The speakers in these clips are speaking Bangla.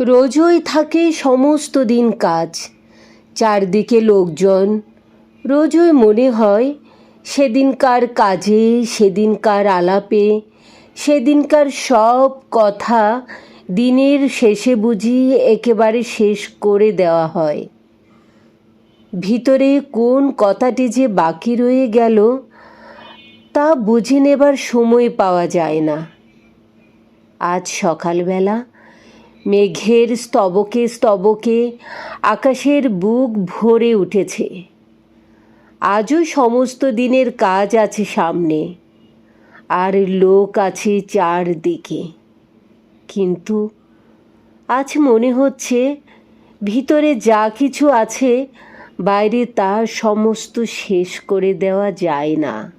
রোজই থাকে সমস্ত দিন কাজ। চারদিকে লোকজন, রোজই মনে হয় সেদিনকার কাজে, সেদিনকার আলাপে, সেদিনকার সব কথা দিনের শেষে বুঝি একেবারে শেষ করে দেওয়া হয়। ভিতরে কোন কথাটি যে বাকি রয়ে গেল, তা বুঝে নেবার সময় পাওয়া যায় না। আজ সকালবেলা মেঘের স্তবকে স্তবকে আকাশের বুক ভরে উঠেছে। আজও সমস্ত দিনের কাজ আছে সামনে, আর লোক আছে চারদিকে। কিন্তু আজ মনে হচ্ছে ভিতরে যা কিছু আছে, বাইরে তা সমস্ত শেষ করে দেওয়া যায় না।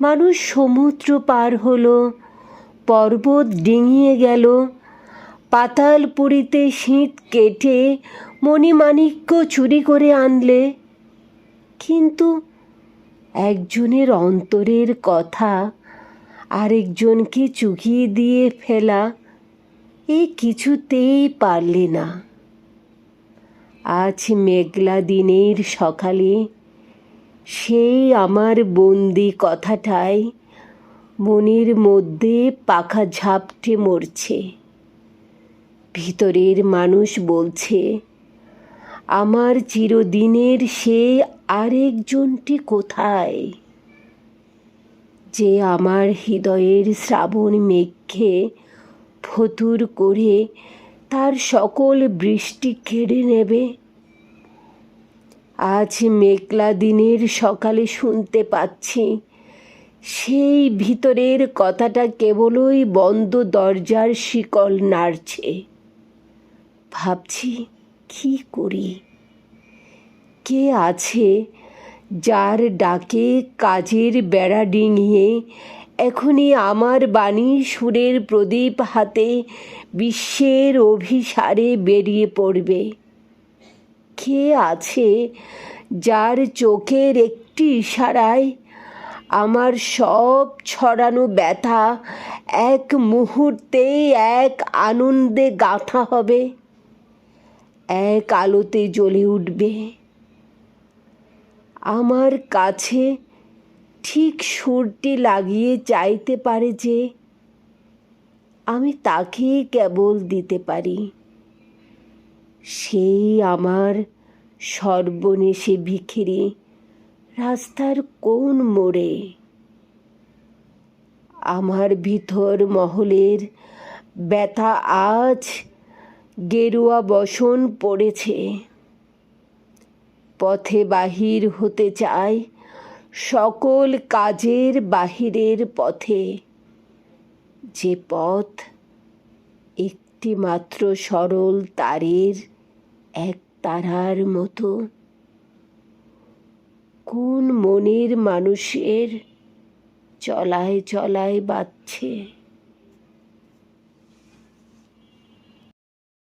মানুষ সমুদ্র পার হলো পর্বত ডিঙিয়ে গেল। পাতালপুরীতে শীত কেটে মণিমাণিক্য চুরি করে আনলে। কিন্তু একজনের অন্তরের কথা আরেকজনকে চুকিয়ে দিয়ে ফেলা এ কিছুতেই পারলে না। আজ মেঘলা দিনের সকালে সেই আমার বন্দি কথাটাই মনের মধ্যে পাখা ঝাপটে মরছে। ভিতরের মানুষ বলছে, আমার চিরদিনের সে আরেকজনটি কোথায়? যে আমার হৃদয়ের শ্রাবণ মেঘকে ফতুর করে তার সকল বৃষ্টি কেড়ে নেবে। আজ মেঘলা দিনের সকালে শুনতে পাচ্ছি সেই ভিতরের কথাটা কেবলই বন্ধ দরজার শিকল নাড়ছে। ভাবছি, কি করি? কে আছে যার ডাকে কাজের বেড়া ডিঙিয়ে এখনই আমার বাণী সুরের প্রদীপ হাতে বিশ্বের অভিসারে বেরিয়ে পড়বে? কে আছে যার চোখের একটি ইশারায় আমার সব ছড়ানো ব্যথা এক মুহূর্তে এক আনন্দে গাঁথা হবে। এক আলোতে জ্বলে উঠবে। আমার কাছে ঠিক সুরটি লাগিয়ে চাইতে পারে যে, আমি তাকেই কেবল দিতে পারি। সেই আমার সর্বনেশে ভিখিরি রাস্তার কোন মোড়ে? আমার ভিতর মহলের ব্যথা আজ গেরুয়া বসন পড়েছে। পথে বাহির হতে চাই সকল কাজের বাহিরের পথে। যে পথ একটি মাত্র সরল তারের এক তারার মতো। কোন মনের মানুষের চলায় চলায় বাজছে?